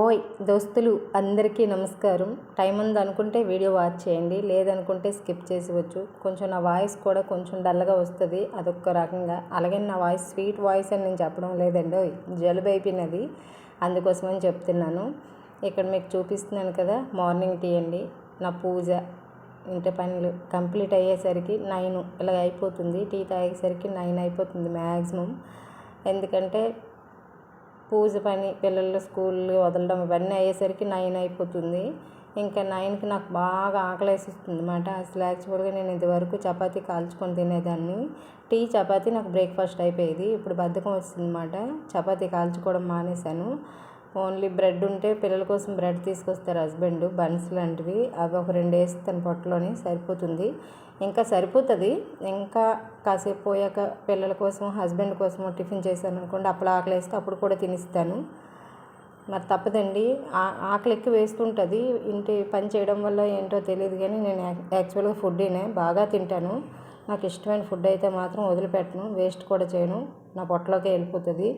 ఓయ్ దోస్తులు అందరికీ నమస్కారం. టైం ఉంది అనుకుంటే వీడియో వాచ్ చేయండి లేదనుకుంటే స్కిప్ చేసేవచ్చు కొంచెం నా వాయిస్ కూడా కొంచెం డల్గా వస్తుంది అదొక రకంగా. అలాగే నా వాయిస్ స్వీట్ వాయిస్ అని నేను చెప్పడం లేదండి ఓయ్ జలుబు అయిపోయినది. అందుకోసమని చెప్తున్నాను. ఇక్కడ మీకు చూపిస్తున్నాను కదా మార్నింగ్ టీ అండి. నా పూజ ఇంటి పనులు కంప్లీట్ అయ్యేసరికి నైన్ ఇలా అయిపోతుంది. టీ తాగేసరికి నైన్ అయిపోతుంది మ్యాక్సిమం ఎందుకంటే పూజ పని పిల్లలు స్కూల్ వదలడం ఇవన్నీ అయ్యేసరికి నైన్ అయిపోతుంది. ఇంకా నైన్కి నాకు బాగా ఆకలేసిస్తుంది అనమాట అసలు యాక్చువల్గా నేను ఇంతవరకు చపాతీ కాల్చుకొని తినేదాన్ని. టీ చపాతీ నాకు బ్రేక్ఫాస్ట్ అయిపోయేది. ఇప్పుడు బద్ధకం వస్తుంది అనమాట చపాతీ కాల్చుకోవడం మానేశాను. ఓన్లీ బ్రెడ్ ఉంటే పిల్లల కోసం బ్రెడ్ తీసుకొస్తారు హస్బెండ్ బన్స్ లాంటివి. అవి ఒక రెండు వేస్తాను పొట్టలోని సరిపోతుంది. ఇంకా సరిపోతుంది. ఇంకా కాసేపు పోయాక పిల్లల కోసం హస్బెండ్ కోసం టిఫిన్ చేశాను అనుకోండి అప్పుడు ఆకలి వేస్తే అప్పుడు కూడా తినిస్తాను. మరి తప్పదండి. ఆకలి ఎక్కువ వేస్తుంటుంది. ఇంటి పని చేయడం వల్ల ఏంటో తెలియదు కానీ నేను యాక్చువల్గా ఫుడ్నే బాగా తింటాను. నాకు ఇష్టమైన ఫుడ్ అయితే మాత్రం వదిలిపెట్టను. వేస్ట్ కూడా చేయను. నా పొట్టలోకి వెళ్ళిపోతుంది.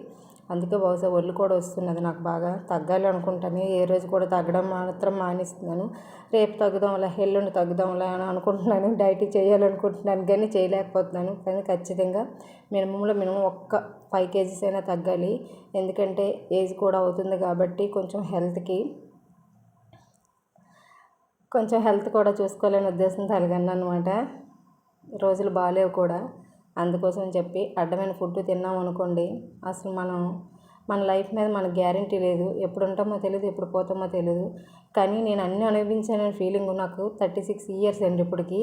అందుకే బహుశా ఒళ్ళు కూడా వస్తున్నది నాకు బాగా తగ్గాలి అనుకుంటాను. ఏ రోజు కూడా తగ్గడం మాత్రం మానేస్తున్నాను. రేపు తగ్గుదాంలా ఎల్లుండి తగ్గుదాంలే అని అనుకుంటున్నాను. డైట్ చేయాలనుకుంటున్నాను కానీ చేయలేకపోతున్నాను. కానీ ఖచ్చితంగా మినిమంలో మినిమం ఒక్క ఫైవ్ కేజీస్ అయినా తగ్గాలి. ఎందుకంటే ఏజ్ కూడా అవుతుంది కాబట్టి కొంచెం హెల్త్కి కొంచెం హెల్త్ కూడా చూసుకోవాలనే ఉద్దేశంతో అలిగాను అనమాట రోజులు బాగాలేవు కూడా. అందుకోసం చెప్పి అడ్డమైన ఫుడ్ తిన్నాం అనుకోండి అసలు మనం మన లైఫ్ మీద మనకు గ్యారంటీ లేదు. ఎప్పుడు ఉంటామో తెలియదు ఎప్పుడు పోతామో తెలియదు కానీ నేను అన్నీ అనుభవించాననే ఫీలింగ్ నాకు థర్టీ సిక్స్ ఇయర్స్ అండి ఇప్పటికి.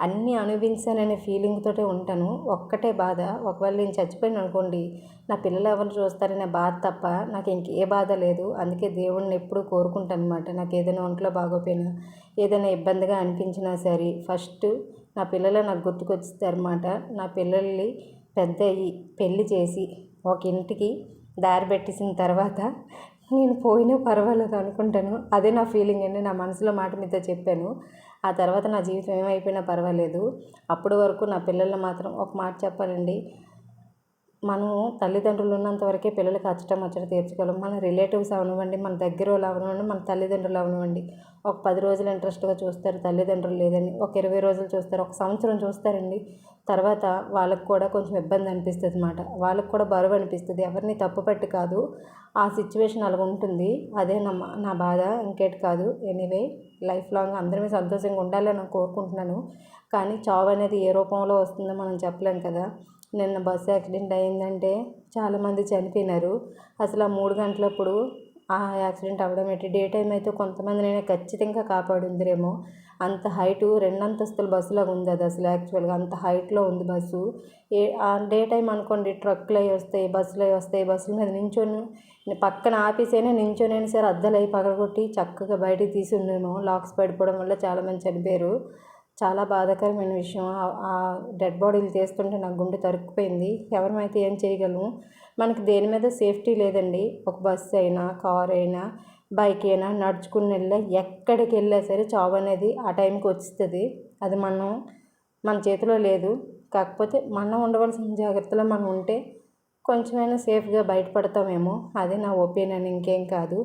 అన్నీ అనుభవించాననే ఫీలింగ్తోటే ఉంటాను. ఒక్కటే బాధ ఒకవేళ నేను చచ్చిపోయాను అనుకోండి నా పిల్లలు ఎవరు చూస్తారనే బాధ తప్ప నాకు ఇంక ఏ బాధ లేదు. అందుకే దేవుడిని ఎప్పుడూ కోరుకుంటాను అనమాట నాకు ఏదైనా ఒంట్లో బాగోపోయినా ఏదైనా ఇబ్బందిగా అనిపించినా సరే ఫస్ట్ నా పిల్లలు నాకు గుర్తుకొచ్చారన్నమాట నా పిల్లల్ని పెద్ద పెళ్ళి చేసి ఒక ఇంటికి దారి పెట్టేసిన తర్వాత నేను పోయినా పర్వాలేదు అనుకుంటాను. అదే నా ఫీలింగ్ అండి. నా మనసులో మాట మీతో చెప్పాను. ఆ తర్వాత నా జీవితం ఏమైపోయినా పర్వాలేదు. అప్పటి వరకు నా పిల్లల్ని మాత్రం ఒక మాట చెప్పాలండి. మనము తల్లిదండ్రులు ఉన్నంత వరకే పిల్లలకి అచ్చట ముచ్చట తీర్చగలం. మన రిలేటివ్స్ అవనివ్వండి మన దగ్గర వాళ్ళు అవనివ్వండి మన తల్లిదండ్రులు అవనివ్వండి. ఒక పది రోజులు ఇంట్రెస్ట్గా చూస్తారు తల్లిదండ్రులు లేదని ఒక ఇరవై రోజులు చూస్తారు ఒక సంవత్సరం చూస్తారండి. తర్వాత వాళ్ళకు కూడా కొంచెం ఇబ్బంది అనిపిస్తుంది అనమాట వాళ్ళకు కూడా బరువు అనిపిస్తుంది. ఎవరిని తప్పుపట్టి కాదు. ఆ సిచ్యువేషన్ అలా ఉంటుంది. అదే నా నా బాధ ఇంకేటి కాదు. ఎనీవే లైఫ్ లాంగ్ అందరిమీ సంతోషంగా ఉండాలని కోరుకుంటున్నాను. కానీ చావు అనేది ఏ రూపంలో వస్తుందో మనం చెప్పలేం కదా. నిన్న బస్సు యాక్సిడెంట్ అయిందంటే చాలామంది చనిపోయినారు. అసలు ఆ మూడు గంటలప్పుడు ఆ యాక్సిడెంట్ అవ్వడం ఏంటి? డే టైం అయితే కొంతమందినైనా ఖచ్చితంగా కాపాడుందిరేమో. అంత హైటు రెండంతస్తుల బస్సులాగా ఉంది అది అసలు యాక్చువల్గా. అంత హైట్లో ఉంది బస్సు. ఏ డే టైం అనుకోండి ట్రక్కులు అవి వస్తాయి బస్సులు అవి వస్తాయి బస్సుల మీద నించొని పక్కన ఆపేసైనా నించొనైనా సరే అద్దలు అవి పగలగొట్టి చక్కగా బయటికి తీసి ఉండేమో. లాక్స్ పడిపోవడం వల్ల చాలామంది చనిపోయారు. చాలా బాధాకరమైన విషయం. ఆ డెడ్ బాడీలు తీస్తుంటే నా గుండె తరుక్కుపోయింది. ఎవరమైతే ఏం చేయగలము? మనకి దేని మీద సేఫ్టీ లేదండి. ఒక బస్సు అయినా కార్ అయినా బైక్ అయినా నడుచుకుని వెళ్ళా ఎక్కడికి వెళ్ళా సరే చావు అనేది ఆ టైంకి వస్తుంది అది మనం మన చేతిలో లేదు. కాకపోతే మనం ఉండవలసిన జాగ్రత్తలో మనం ఉంటే కొంచెమైనా సేఫ్గా బయటపడతామేమో. అది నా ఒపీనియన్ ఇంకేం కాదు.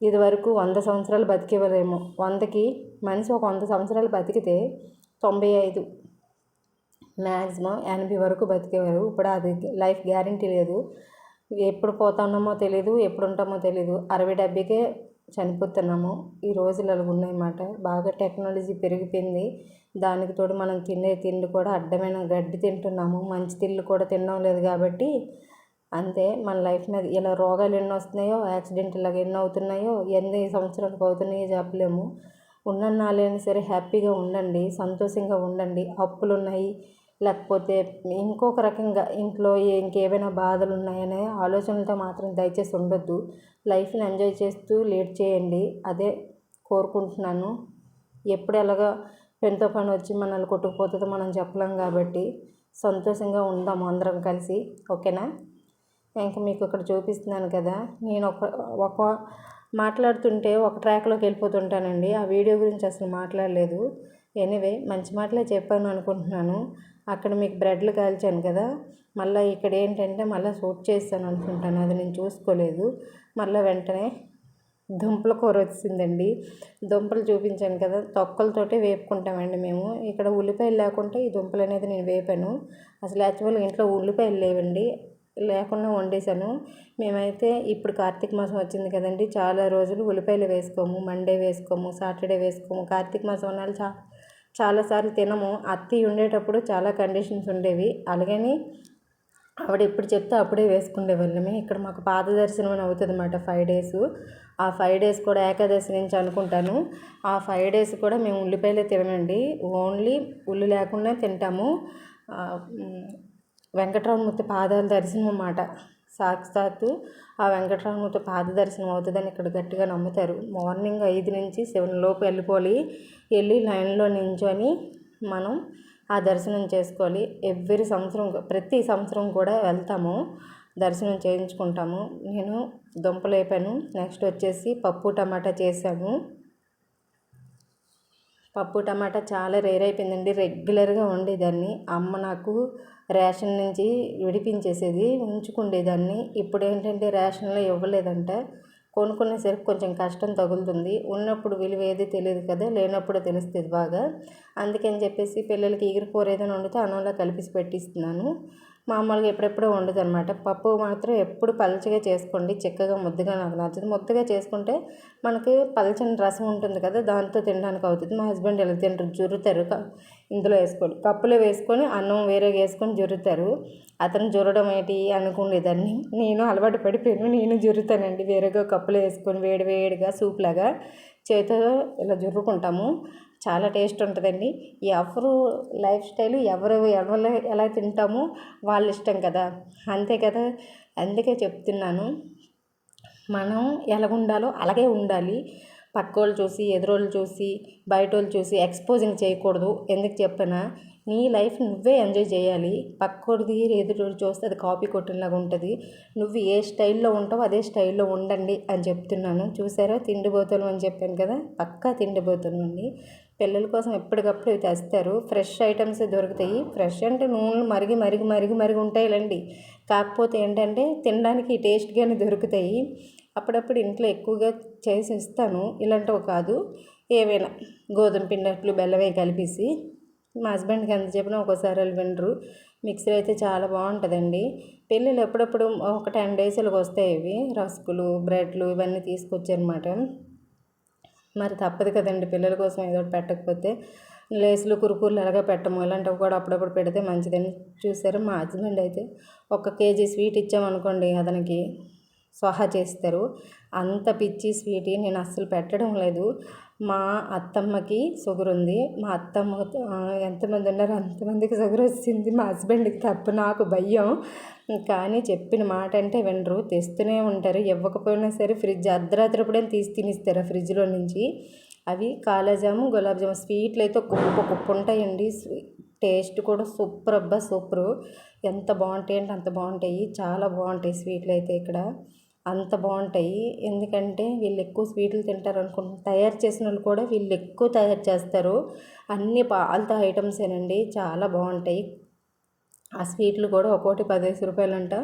ఇదివరకు వంద సంవత్సరాలు బతికేవారేమో. వందకి మనిషి ఒక వంద సంవత్సరాలు బతికితే తొంభై ఐదు మ్యాక్సిమం ఎనభై వరకు బతికేవారు. ఇప్పుడు అది లైఫ్ గ్యారంటీ లేదు. ఎప్పుడు పోతున్నామో తెలియదు ఎప్పుడు ఉంటామో తెలియదు అరవై డెబ్బైకే చనిపోతున్నాము. ఈ రోజులు అలా ఉన్నాయన్నమాట. బాగా టెక్నాలజీ పెరిగిపోయింది. దానికి తోడు మనం తినే తిండి కూడా అడ్డమైన గడ్డి తింటున్నాము. మంచి తిండి కూడా తినడం లేదు కాబట్టి అంతే మన లైఫ్ మీద ఇలా రోగాలు ఎన్ని వస్తున్నాయో యాక్సిడెంట్ ఇలాగ ఎన్ని అవుతున్నాయో ఎన్ని సంవత్సరాలకు అవుతున్నాయో చెప్పలేము. ఉన్న సరే హ్యాపీగా ఉండండి సంతోషంగా ఉండండి. అప్పులు ఉన్నాయి లేకపోతే ఇంకొక రకంగా ఇంట్లో ఇంకేమైనా బాధలు ఉన్నాయనే ఆలోచనలతో మాత్రం దయచేసి ఉండొద్దు. లైఫ్ని ఎంజాయ్ చేస్తూ లీడ్ చేయండి. అదే కోరుకుంటున్నాను. ఎప్పుడు ఎలాగా పెన్తో పని వచ్చి మనల్ని కొట్టుకుపోతుందో మనం చెప్పలేం కాబట్టి సంతోషంగా ఉందాము అందరం కలిసి ఓకేనా? ఇంకా మీకు ఇక్కడ చూపిస్తున్నాను కదా. నేను ఒక ఒక మాట్లాడుతుంటే ఒక ట్రాక్లోకి వెళ్ళిపోతుంటానండి. ఆ వీడియో గురించి అసలు మాట్లాడలేదు. ఎనీవే మంచి మాటలే చెప్పాను అనుకుంటున్నాను. అక్కడ మీకు బ్రెడ్లు కాల్చాను కదా. మళ్ళీ ఇక్కడ ఏంటంటే మళ్ళీ సూట్ చేస్తాను అనుకుంటాను. అది నేను చూసుకోలేదు. మళ్ళీ వెంటనే దుంపల కూర వచ్చిందండి. దుంపలు చూపించాను కదా. తొక్కలతోటే వేపుకుంటామండి మేము. ఇక్కడ ఉల్లిపాయలు లేకుంటే ఈ దుంపలు అనేది నేను వేపాను. అసలు యాక్చువల్గా ఇంట్లో ఉల్లిపాయలు లేవండి. లేకుండా వండేసాను మేమైతే ఇప్పుడు కార్తీక మాసం వచ్చింది కదండి చాలా రోజులు ఉల్లిపాయలు వేసుకోము మండే వేసుకోము సాటర్డే వేసుకోము. కార్తీక మాసం అన్నాళ్ళు చా చాలాసార్లు తినము. అత్తి ఉండేటప్పుడు చాలా కండిషన్స్ ఉండేవి. అలాగని ఆవిడ ఎప్పుడు చెప్తే అప్పుడే వేసుకునే వాళ్ళమే. ఇక్కడ మాకు పాద దర్శనం అని అవుతుంది అన్నమాట ఫైవ్ డేస్. ఆ ఫైవ్ డేస్ కూడా ఏకాదశి నుంచి అనుకుంటాను. ఆ ఫైవ్ డేస్ కూడా మేము ఉల్లిపాయలే తినమండి ఓన్లీ ఉల్లి లేకుండా తింటాము. వెంకటరామమూర్తి పాదాల దర్శనం అన్నమాట సాక్షాత్తు ఆ వెంకటరామమూర్తి పాద దర్శనం అవుతుందని ఇక్కడ గట్టిగా నమ్ముతారు. మార్నింగ్ ఐదు నుంచి సెవెన్ లోపు వెళ్ళిపోవాలి. వెళ్ళి లైన్లో నించొని మనం ఆ దర్శనం చేసుకోవాలి. ఎవ్రీ సంవత్సరం ప్రతి సంవత్సరం కూడా వెళ్తాము. దర్శనం చేయించుకుంటాము. నేను దుంపలు వేపాను నెక్స్ట్ వచ్చేసి పప్పు టమాటా చేశాను పప్పు టమాటా చాలా రేర్ అయిపోయిందండి. రెగ్యులర్గా ఉండేదాన్ని అమ్మ నాకు రేషన్ నుంచి విడిపించేసేది ఉంచుకుండేదాన్ని. ఇప్పుడు ఏంటంటే రేషన్లో ఇవ్వలేదంట. కొనుక్కునేసరికి కొంచెం కష్టం తగులుతుంది. ఉన్నప్పుడు విలువ ఏది తెలియదు కదా లేనప్పుడు తెలుస్తుంది బాగా. అందుకని చెప్పేసి పిల్లలకి ఎగిరికూర ఏదైనా వండితే అన్నంలో కలిపి పెట్టిస్తున్నాను. మామూలుగా ఎప్పుడెప్పుడో వండుతుంది అనమాట పప్పు మాత్రం ఎప్పుడు పలచగా చేసుకోండి. చిక్కగా ముద్దగా నాకు నచ్చదు. ముద్దగా చేసుకుంటే మనకి పలచని రసం ఉంటుంది కదా దాంతో తినడానికి అవుతుంది. మా హస్బెండ్ ఎలా తింటారు? జురుతారు ఇందులో వేసుకోండి. కప్పులో వేసుకొని అన్నం వేరేగా వేసుకొని జురుతారు. అతను జురడం ఏంటి అనుకునేదాన్ని. నేను అలవాటు పడిపోయాను. నేను జురుతానండి. వేరేగా కప్పులో వేసుకొని వేడి వేడిగా సూప్ లాగా చేతితో ఇలా జుర్రుకుంటాము. చాలా టేస్ట్ ఉంటుందండి. ఎవరు లైఫ్ స్టైల్ ఎవరు ఎవరు ఎలా తింటామో వాళ్ళ ఇష్టం కదా. అంతే కదా. అందుకే చెప్తున్నాను. మనం ఎలాగుండాలో అలాగే ఉండాలి. పక్కోళ్ళు చూసి ఎదురోళ్ళు చూసి బయట వాళ్ళు చూసి ఎక్స్పోజింగ్ చేయకూడదు. ఎందుకు చెప్పినా? నీ లైఫ్ నువ్వే ఎంజాయ్ చేయాలి. పక్కోడిది ఎదురు చూస్తే అది కాపీ కొట్టినలాగా ఉంటుంది. నువ్వు ఏ స్టైల్లో ఉంటావో అదే స్టైల్లో ఉండండి అని చెప్తున్నాను. చూసారా? తిండిపోతాను అని చెప్పాను కదా. పక్కా తిండిపోతాను అండి. పిల్లల కోసం ఎప్పటికప్పుడు ఇవి తెస్తారు. ఫ్రెష్ ఐటమ్స్ దొరుకుతాయి. ఫ్రెష్ అంటే నూనెలు మరిగి మరిగి మరిగి మరిగి ఉంటాయిలండి. కాకపోతే ఏంటంటే తినడానికి టేస్ట్గానే దొరుకుతాయి. అప్పుడప్పుడు ఇంట్లో ఎక్కువగా చేసి ఇస్తాను. ఇలాంటివి కాదు. ఏవైనా గోధుమ పిండట్లు బెల్లమే కలిపేసి మా హస్బెండ్కి ఎంత చెప్పినా ఒక్కోసారి వాళ్ళు వినరు. మిక్సర్ అయితే చాలా బాగుంటుందండి. పెళ్ళిళ్ళు ఎప్పుడప్పుడు ఒక టెన్ డేస్లకు వస్తాయి ఇవి. రస్కులు బ్రెడ్లు ఇవన్నీ తీసుకొచ్చారన్నమాట. మరి తప్పదు కదండి. పిల్లల కోసం ఏదో ఒకటి పెట్టకపోతే లేసులు కురుకూరలు ఎలాగ పెట్టము. ఇలాంటివి కూడా అప్పుడప్పుడు పెడితే మంచిదని చూసారు మా హస్బెండ్ అయితే ఒక కేజీ స్వీట్ ఇచ్చామనుకోండి అతనికి స్వహా చేస్తారు. అంత పిచ్చి స్వీట్ నేను అస్సలు పెట్టడం లేదు. మా అత్తమ్మకి షుగర్ ఉంది. మా అత్తమ్మ ఎంతమంది ఉన్నారు? అంతమందికి షుగర్ వచ్చింది. మా హస్బెండ్కి తప్ప నాకు భయం. కానీ చెప్పిన మాట అంటే వినరు. తెస్తూనే ఉంటారు. ఇవ్వకపోయినా సరే ఫ్రిడ్జ్ అర్ధరాత్రిప్పుడే తీసి తినిస్తారు ఫ్రిడ్జ్లో నుంచి? అవి కాలాజాము గులాబ్ జాము స్వీట్లు అయితే గొప్ప గొప్ప ఉంటాయండి. టేస్ట్ కూడా సూపర్ అబ్బా సూపరు. ఎంత బాగుంటాయి అంటే అంత బాగుంటాయి. చాలా బాగుంటాయి స్వీట్లు అయితే ఇక్కడ. అంత బాగుంటాయి. ఎందుకంటే వీళ్ళు ఎక్కువ స్వీట్లు తింటారు అనుకుంటు తయారు చేసిన వాళ్ళు కూడా వీళ్ళు ఎక్కువ తయారు చేస్తారు. అన్ని పాలతో ఐటమ్సేనండి. చాలా బాగుంటాయి. ఆ స్వీట్లు కూడా ఒక్కోటి పదిహేను రూపాయలంట.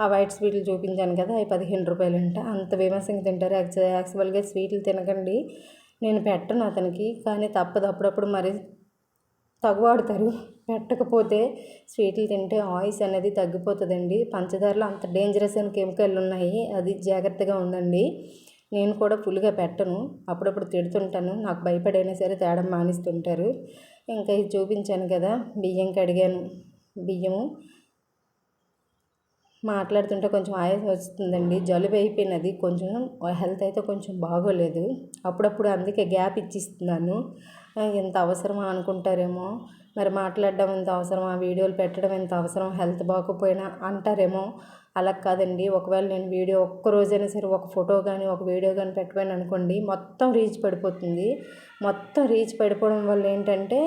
ఆ వైట్ స్వీట్లు చూపించాను కదా అవి పదిహేను రూపాయలంట. అంత విమర్శంగా తింటారు. యాక్చువల్ యాక్చువల్గా స్వీట్లు తినకండి. నేను పెట్టను అతనికి కానీ తప్పదు. అప్పుడప్పుడు మరి తగువాడతారు. పెట్టకపోతే స్వీట్లు తింటే ఆయిల్స్ అనేది తగ్గిపోతుందండి. పంచదారలో అంత డేంజరస్ అయిన కెమికల్ ఉన్నాయి. అది జాగ్రత్తగా ఉండండి. నేను కూడా ఫుల్గా పెట్టను. అప్పుడప్పుడు తిడుతుంటాను. నాకు భయపడైనా సరే తేడం మానేస్తుంటారు. ఇంకా ఇది చూపించాను కదా బియ్యం కడిగాను. బియ్యము. మాట్లాడుతుంటే కొంచెం ఆయాసం వస్తుందండి. జలుబు అయిపోయినది. కొంచెం హెల్త్ అయితే కొంచెం బాగోలేదు. అప్పుడప్పుడు అందుకే గ్యాప్ ఇచ్చిస్తున్నాను. ఎంత అవసరమా అనుకుంటారేమో. మరి మాట్లాడడం ఎంత అవసరమా? వీడియోలు పెట్టడం ఎంత అవసరం? హెల్త్ బాగోపోయినా అంటారేమో. అలా కాదండి. ఒకవేళ నేను వీడియో ఒక్కరోజైనా సరే ఒక ఫోటో కానీ ఒక వీడియో కానీ పెట్టపోయాను అనుకోండి మొత్తం రీచ్ పడిపోతుంది. మొత్తం రీచ్ పడిపోవడం వల్ల ఏంటంటే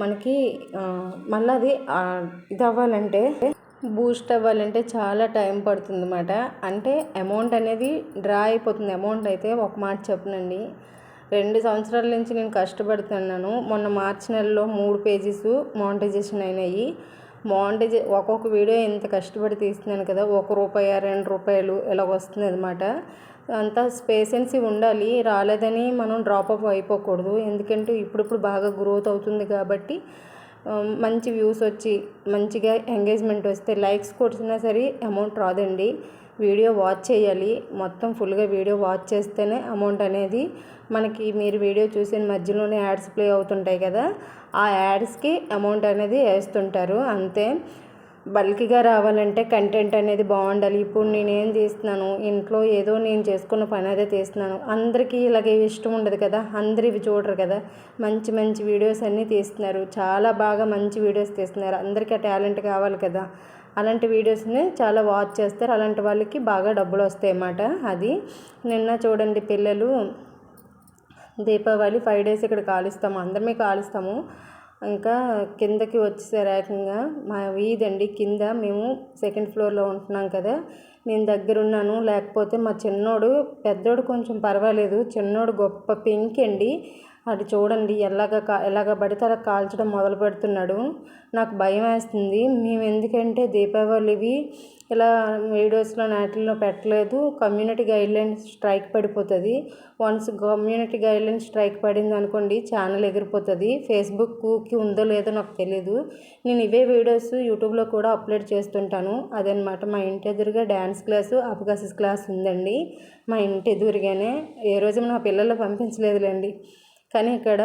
మనకి మళ్ళీ అది ఇది అవ్వాలంటే బూస్ట్ అవ్వాలంటే చాలా టైం పడుతుంది అన్నమాట అంటే అమౌంట్ అనేది డ్రా అయిపోతుంది. అమౌంట్ అయితే ఒక మాట చెప్పనండి. రెండు సంవత్సరాల నుంచి నేను కష్టపడుతున్నాను. మొన్న మార్చి నెలలో మూడు పేజెస్ మానిటైజేషన్ అయినాయి. మానిటైజే ఒక్కొక్క వీడియో ఇంత కష్టపడి తీస్తున్నాను కదా ఒక రూపాయి రెండు రూపాయలు ఇలా వస్తుంది అనమాట అంత పేషెన్సీ ఉండాలి రాలేదని మనం డ్రాప్ అప్ అయిపోకూడదు. ఎందుకంటే ఇప్పుడిప్పుడు బాగా గ్రోత్ అవుతుంది కాబట్టి మంచి వ్యూస్ వచ్చి మంచిగా ఎంగేజ్మెంట్ వస్తే లైక్స్ కొట్టినా సరే అమౌంట్ రాదండి. వీడియో వాచ్ చేయాలి. మొత్తం ఫుల్గా వీడియో వాచ్ చేస్తేనే అమౌంట్ అనేది మనకి మీరు వీడియో చూసిన మధ్యలోనే యాడ్స్ ప్లే అవుతుంటాయి కదా ఆ యాడ్స్కి అమౌంట్ అనేది వేస్తుంటారు. అంతే. బల్కిగా రావాలంటే కంటెంట్ అనేది బాగుండాలి. ఇప్పుడు నేనేం తీస్తున్నాను ఇంట్లో ఏదో నేను చేసుకున్న పని అదే తీస్తున్నాను అందరికీ ఇలాగే ఇష్టం ఉండదు కదా? అందరు ఇవి చూడరు కదా? మంచి మంచి వీడియోస్ అన్నీ తీస్తున్నారు. చాలా బాగా మంచి వీడియోస్ తీస్తున్నారు. అందరికీ ఆ టాలెంట్ కావాలి కదా? అలాంటి వీడియోస్ని చాలా వాచ్ చేస్తారు. అలాంటి వాళ్ళకి బాగా డబ్బులు వస్తాయి అన్నమాట అది. నిన్న చూడండి పిల్లలు దీపావళి ఫైవ్ డేస్ ఇక్కడ కాలుస్తాము. అందరమే కాలుస్తాము. ఇంకా కిందకి వచ్చేసారు ఏకంగా మా వీధి అండి కింద మేము సెకండ్ ఫ్లోర్లో ఉంటున్నాం కదా. నేను దగ్గర ఉన్నాను లేకపోతే మా చిన్నోడు పెద్దోడు కొంచెం పర్వాలేదు. చిన్నోడు గొప్ప పెంకి అటు అది చూడండి ఎలాగ కా ఎలాగ పడితే అలా కాల్చడం మొదలు పెడుతున్నాడు. నాకు భయం వేస్తుంది. మేము ఎందుకంటే దీపావళివి ఇలా వీడియోస్లో నాటిల్లో పెట్టలేదు. కమ్యూనిటీ గైడ్లైన్స్ స్ట్రైక్ పడిపోతుంది. వన్స్ కమ్యూనిటీ గైడ్లైన్స్ స్ట్రైక్ పడింది అనుకోండి ఛానల్ ఎగిరిపోతుంది. ఫేస్బుక్కి ఉందో లేదో నాకు తెలియదు నేను ఇవే వీడియోస్ యూట్యూబ్లో కూడా అప్లోడ్ చేస్తుంటాను. అదనమాట మా ఇంటి ఎదురుగా డ్యాన్స్ క్లాసు అపకాసెస్ క్లాస్ ఉందండి. మా ఇంటి ఎదురుగానే. ఏ రోజు నా పిల్లలు పంపించలేదులేండి. కానీ ఇక్కడ